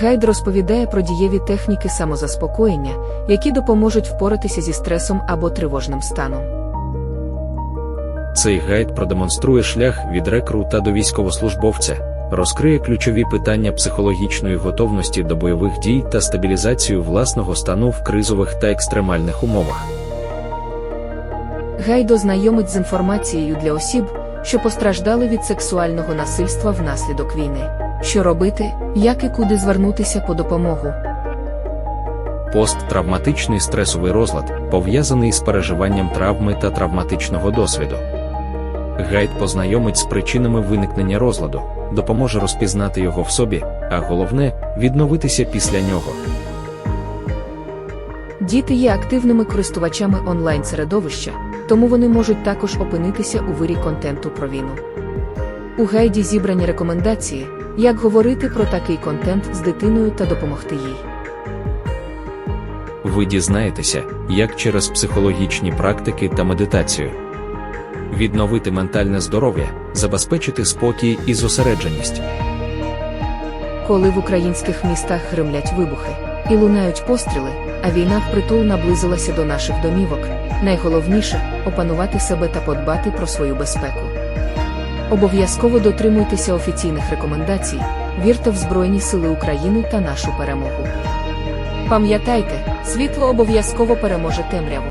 Гайд розповідає про дієві техніки самозаспокоєння, які допоможуть впоратися зі стресом або тривожним станом. Цей гайд продемонструє шлях від рекрута до військовослужбовця, розкриє ключові питання психологічної готовності до бойових дій та стабілізацію власного стану в кризових та екстремальних умовах. Гайд ознайомить з інформацією для осіб, що постраждали від сексуального насильства внаслідок війни. Що робити, як і куди звернутися по допомогу. Посттравматичний стресовий розлад пов'язаний з переживанням травми та травматичного досвіду. Гайд познайомить з причинами виникнення розладу, допоможе розпізнати його в собі, а головне відновитися після нього. Діти є активними користувачами онлайн-середовища, тому вони можуть також опинитися у вирі контенту про війну. У гайді зібрані рекомендації, як говорити про такий контент з дитиною та допомогти їй. Ви дізнаєтеся, як через психологічні практики та медитацію відновити ментальне здоров'я, забезпечити спокій і зосередженість. Коли в українських містах гримлять вибухи і лунають постріли, а війна впритул наблизилася до наших домівок, найголовніше опанувати себе та подбати про свою безпеку. Обов'язково дотримуйтеся офіційних рекомендацій, вірте в Збройні Сили України та нашу перемогу. Пам'ятайте, світло обов'язково переможе темряву.